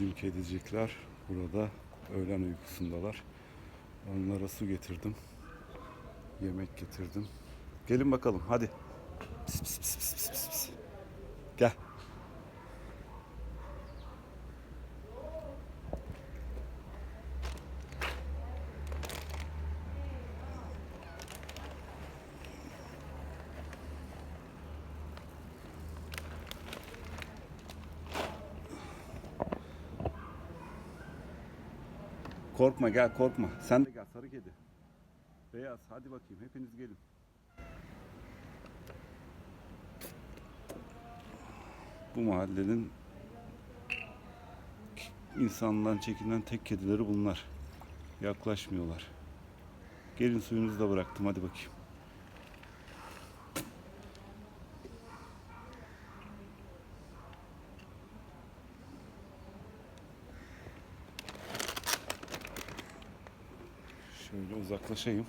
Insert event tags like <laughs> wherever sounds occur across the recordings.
Bizim kedicikler burada öğlen uykusundalar. Onlara su getirdim. Yemek getirdim. Gelin bakalım hadi. Pis, pis, pis, pis, pis, pis. Gel. Korkma gel korkma. Sen de gel sarı kedi. Beyaz hadi bakayım hepiniz gelin. Bu mahallenin insandan çekinen tek kedileri bunlar. Yaklaşmıyorlar. Gelin suyunuzu da bıraktım hadi bakayım. Şöyle uzaklaşayım.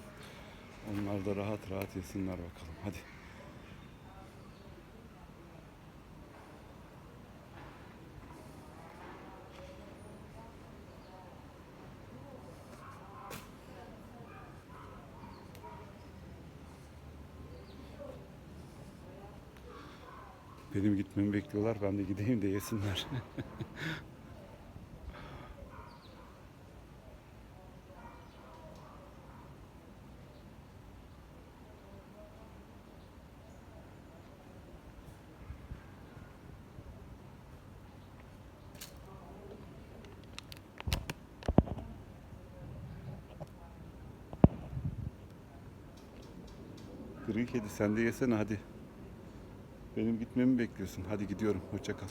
Onlar da rahat rahat yesinler bakalım. Hadi. Benim gitmemi bekliyorlar. Ben de gideyim de yesinler. <laughs> Gri kedi sen de yesene hadi. Benim gitmemi bekliyorsun. Hadi gidiyorum. Hoşça kal.